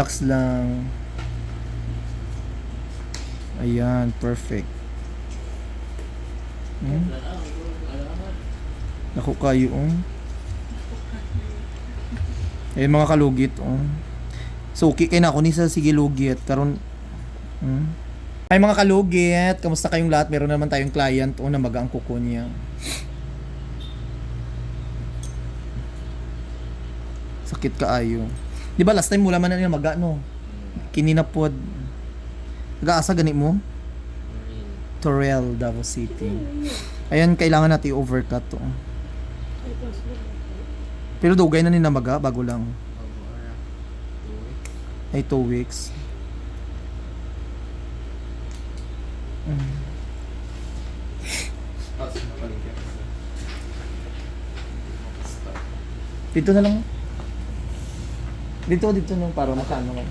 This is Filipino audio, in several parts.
Relax lang. Ayan, perfect. Hmm? Naku kayo, oh. Eh, mga kalugit, oh. Suki kay na ako ni sa sige lugit. Karon hmm? Ay mga kalugit, kamusta kayong lahat? Meron naman tayong client oh, na magang kuko niya. Sakit kaayo. Di ba last time mula man na niya maga no? Kininapod. Nag-aasa gani mo? Torrell, Davao City. Ayan, kailangan natin i-overcut to. Pero dugay na ni na maga, bago lang. Ay, 2 weeks. Mm. Dito na lang. Dito, dito nung para makano ko.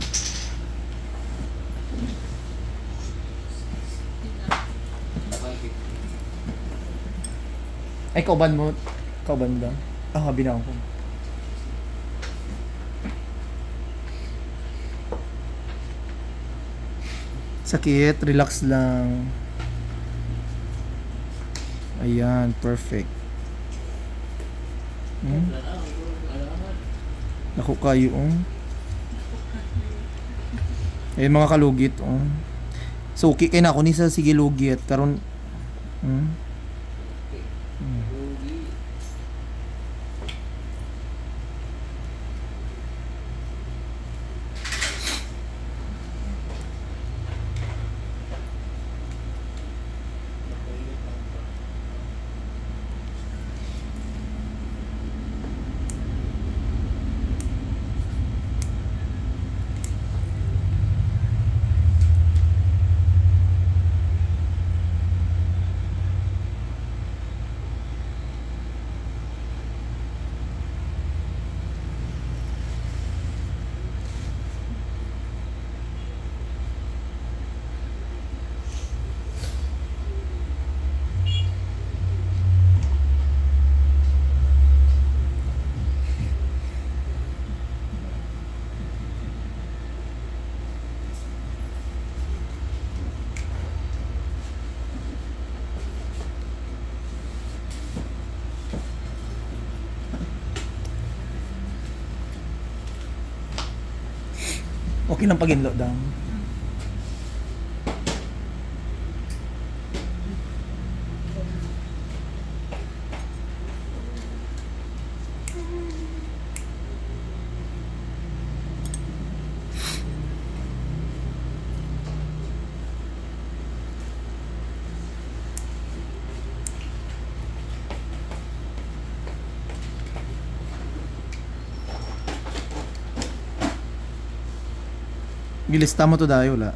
Ay, kauban mo. Kauban ba? Ah, habi na ako. Sakit, relax lang. Ayan, perfect. Hmm? Naku kayo, oh. Eh, mga kalugit, oh. Suki kay na ako ni sa sige lugit. Karon, hmm? Okay lang pag-inlo daw. Gilista mo to dayo wala.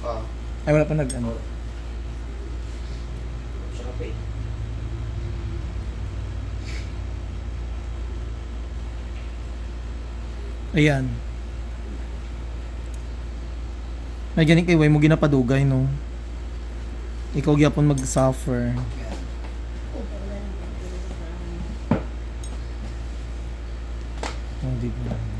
Ah, Ay wala pa nag ano. Shopee. Ayan. May ganing kay way mo ginapadugay no. Ikaw gyapon mag-suffer. Oh, di ba?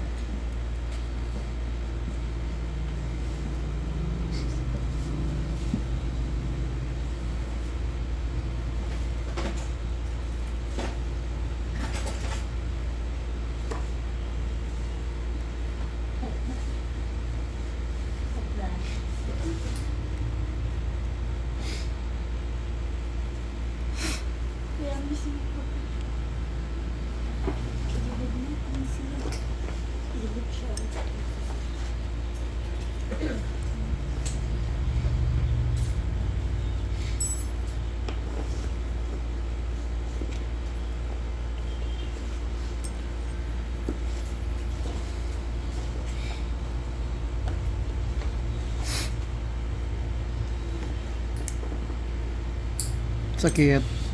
Sakit.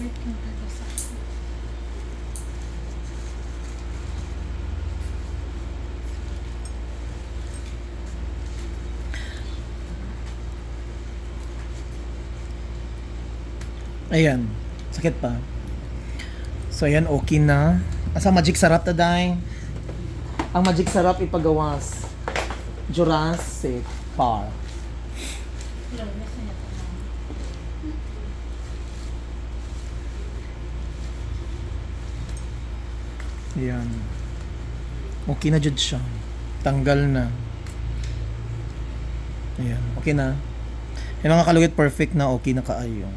Wait Ayan. Sakit pa. So, ayan. Okay na. Asa magic sarap na dahil. Ang magic sarap ipagawas. Jurassic Park. Hello, Ayan. Okay na jud siya. Tanggal na. Ayan. Okay na. Yung mga kalugit perfect na okay na kaayo.